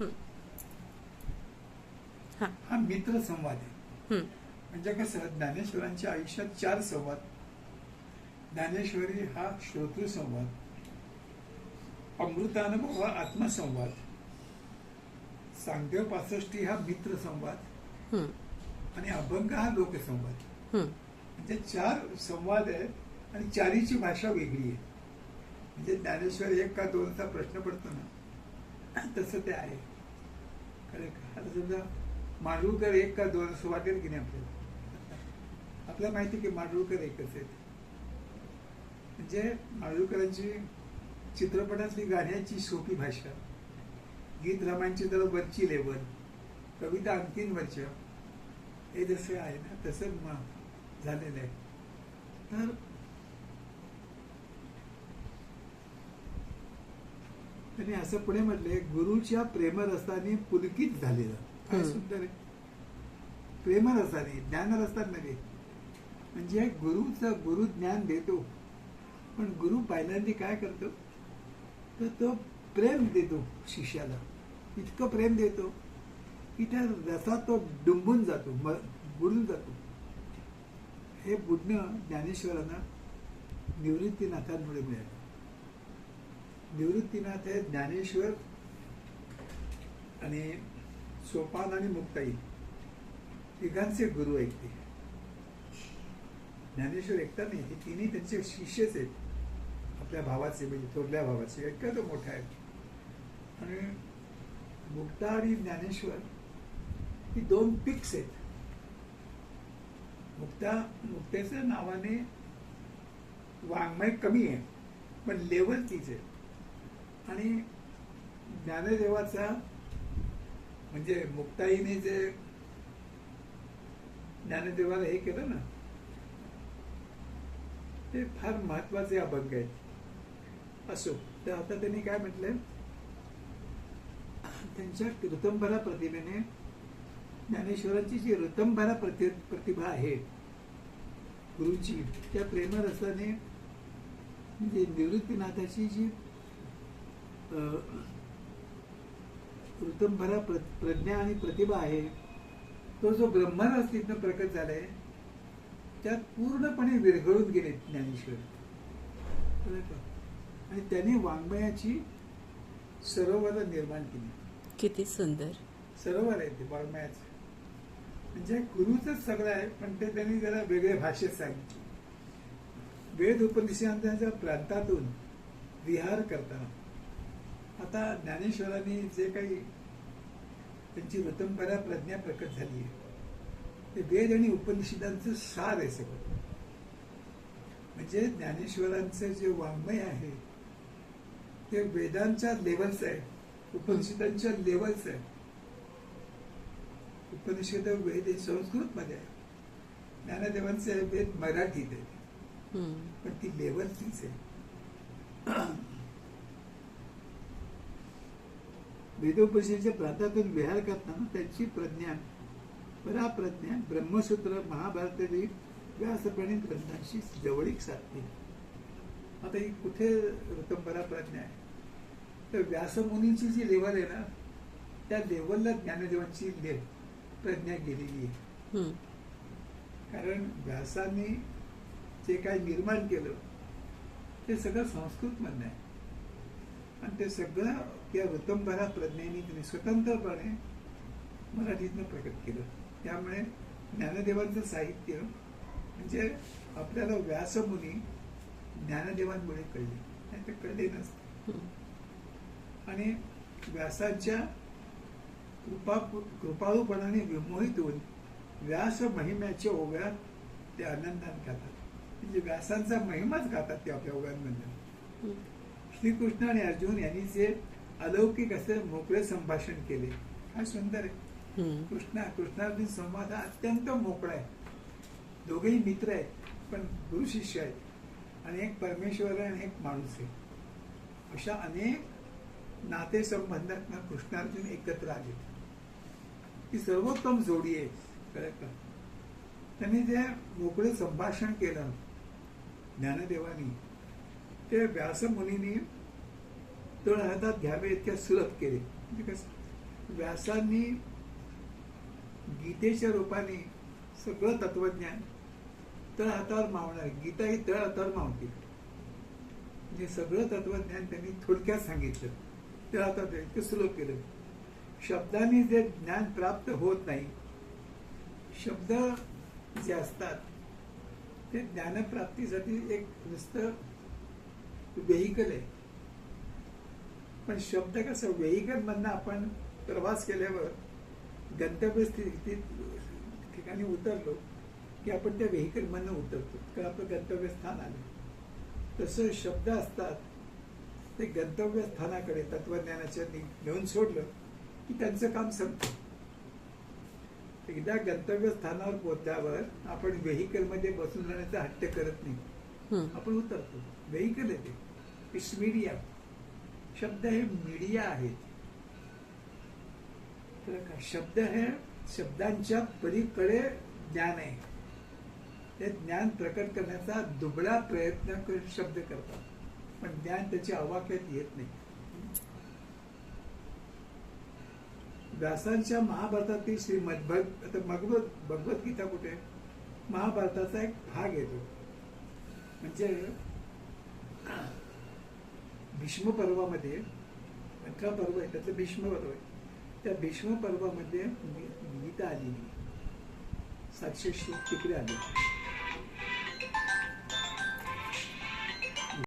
हं. मित्र संवाद आहे हं. म्हणजे कसं ज्ञानेश्वरांच्या आयुष्यात चार संवाद ज्ञानेश्वरी हा श्रोतृ संवाद अमृतानुभव हा आत्मसंवाद सांगदेव पासष्टी हा मित्र संवाद. आणि अभंग हा लोकसंवाद. म्हणजे चार संवाद आहेत आणि चारीची भाषा वेगळी आहे म्हणजे ज्ञानेश्वर एक का दोनचा प्रश्न पडतो ना तसं ते आहे. खरं का? आता समजा मांडूळकर एक का दोन असं वाटेल की नाही आपल्याला? आपल्याला माहिती की मांडूळकर एकच आहेत. म्हणजे मांडूळकरांची चित्रपटातली गाण्याची सोपी भाषा. गीत रामायणची तर वरची लेवल कविता अंतिम वरच्या. हे जसं आहे ना तसं झालेलं आहे. तर त्यांनी असं पुढे म्हटले गुरुच्या प्रेमरसाने पुलकित झालेलं. काय. सुंदर आहे. प्रेमरसाने ज्ञानरसात नव्हे. म्हणजे गुरुचं गुरु ज्ञान देतो. पण गुरु पहिल्यांदा काय करतो? तर तो प्रेम देतो शिष्याला. इतकं प्रेम देतो की त्या रसात तो डुंबून जातो म- बुडून जातो. हे बुडणं ज्ञानेश्वरांना निवृत्तीनाथांमुळे मिळालं. निवृत्तीनाथ हे ज्ञानेश्वर आणि सोपान आणि मुक्ताई. तिघांचे गुरु आहेत ते ज्ञानेश्वर एकटा नाही हे तिन्ही त्यांचे शिष्यच आहेत. आपल्या भावाचे म्हणजे थोरल्या भावाचे इतका तो मोठा आहे. आणि मुक्ता आणि ज्ञानेश्वर ही दोन पिक्स आहेत. मुक्ता मुक्तेच्या नावाने वाङ्मय कमी आहे पण लेवल तीच आहे. आणि ज्ञानदेवाचा म्हणजे मुक्ताईने जे ज्ञानदेवाला हे केलं ना ते फार महत्त्वाचे अभंग आहेत. असो तर आता त्यांनी काय म्हटलंय? त्यांच्या ऋतंभरा प्रतिमेने ज्ञानेश्वरांची जी ऋतंभरा प्रति प्रतिभा आहे गुरुची त्या प्रेमरसाने म्हणजे निवृत्तीनाथाची जी ऋतंभरा प्र प्रज्ञा आणि प्रतिभा आहे. तो जो ब्रह्मरस तिथनं प्रकट झालाय त्यात पूर्णपणे विरघळून गेले ज्ञानेश्वर? आणि त्याने वाङ्मयाची सरोवर निर्माण केली. किती सुंदर. सरोवर आहे ते वाङ्मयाचं. म्हणजे गुरुच सगळं आहे पण ते त्यांनी जरा वेगळ्या भाषेत सांगितलं. वेद उपनिषदांच्या प्रांतातून विहार करताना. आता ज्ञानेश्वरांनी जे काही त्यांची ऋतंभरा प्रज्ञा प्रकट झाली आहे ते वेद आणि उपनिषदांचं सार आहे सगळं. म्हणजे ज्ञानेश्वरांचं जे वाङ्मय आहे ते वेदांच्या लेवलचं आहे उपनिषदांच्या लेवलचं आहे. उपनिषद वेद हे संस्कृत मध्ये आहे. ज्ञानदेवांचे वेद मराठीत आहे. पण ती लेवल तीच आहे. वेदोपनिषदेच्या प्रांतातून विहार करताना त्यांची प्रज्ञा. पराप्रज्ञा ब्रह्मसूत्र महाभारतातील व्यासप्रणित ग्रंथांशी जवळीक साधते आता ही कुठे ऋतंबरा प्रज्ञा आहे? तर व्यासमुनींची जी लेवल आहे ना त्या लेवलला ज्ञानदेवांची ले प्रज्ञा गेलेली आहे. हं. कारण व्यासांनी जे काही निर्माण केलं ते सगळं संस्कृत मधनं आहे. आणि ते सगळं त्या ऋतंभरा प्रज्ञेने त्यांनी स्वतंत्रपणे मराठीतनं प्रकट केलं. त्यामुळे ज्ञानदेवांचं साहित्य म्हणजे आपल्याला व्यासमुनी ज्ञानदेवांमुळे कळले. नाही ते कळले नसते. आणि व्यासाच्या कृपा कृपाळूपणाने विमोहित होऊन व्यास महिम्याच्या ओव्यात ते आनंदात गातात. म्हणजे व्यासांचा महिमाच गातात ते आपल्या ओव्यांमधून श्रीकृष्ण आणि अर्जुन यांनी जे अलौकिक असे मोकळे संभाषण केले. काय सुंदर आहे. हं. कृष्णा कृष्णार्जुन संवाद हा अत्यंत मोकळा आहे. दोघेही मित्र आहेत पण गुरु शिष्य आहेत. आणि एक परमेश्वर आहे आणि एक माणूस आहे. अशा अनेक नातेसंबंधात कृष्णार्जुन एकत्र आले. ही सर्वोत्तम जोडी आहे. कळत का? त्यांनी जे मोकळे संभाषण केलं ज्ञानदेवानी ते व्यासमुनी तळ हातात घ्यावे इतक्या सुलभ केले. म्हणजे कसं? व्यासांनी गीतेच्या रूपाने सगळं तत्वज्ञान तळ हातावर मावणार. गीता ही तळ हातावर मावते. म्हणजे सगळं तत्वज्ञान त्यांनी थोडक्यात सांगितलं. तळ हातात इतकं सुलभ केलं. शब्दांनी जे ज्ञान प्राप्त होत नाही शब्द जे असतात ते ज्ञानप्राप्तीसाठी एक नुसतं व्हेकल आहे. पण शब्द कसं व्हेकल मधनं आपण प्रवास केल्यावर गंतव्य ठिकाणी उतरलो की आपण त्या व्हेकल मधनं उतरतो. कारण आपलं गंतव्य स्थान आलं? तसं शब्द असतात ते गंतव्य स्थानाकडे तत्वज्ञानाच्या नेऊन सोडलं की त्यांचं काम संपतं. एकदा गंतव्य स्थानावर पोहोचल्यावर आपण व्हेकलमध्ये बसून जाण्याचा हट्ट करत नाही. आपण उतरतो व्हेकल आहे ते इट्स मीडिया शब्द हे मीडिया आहेत. तर शब्द हे शब्दांच्या पलीकडे ज्ञान आहे. ते ज्ञान प्रकट करण्याचा दुबळा प्रयत्न करून शब्द करतात. पण ज्ञान त्याच्या आवाक्यात येत नाही. व्यासांच्या महाभारतातील श्रीमद भग आता भगवत भगवद्गीता कुठे? आहे? महाभारताचा एक भाग येतो. म्हणजे भीष्म पर्वामध्ये अठरा पर्व आहे त्याचं भीष्म पर्व आहे त्या भीष्म पर्वामध्ये गीता आलेली सातशे श्लोक तिकडे आले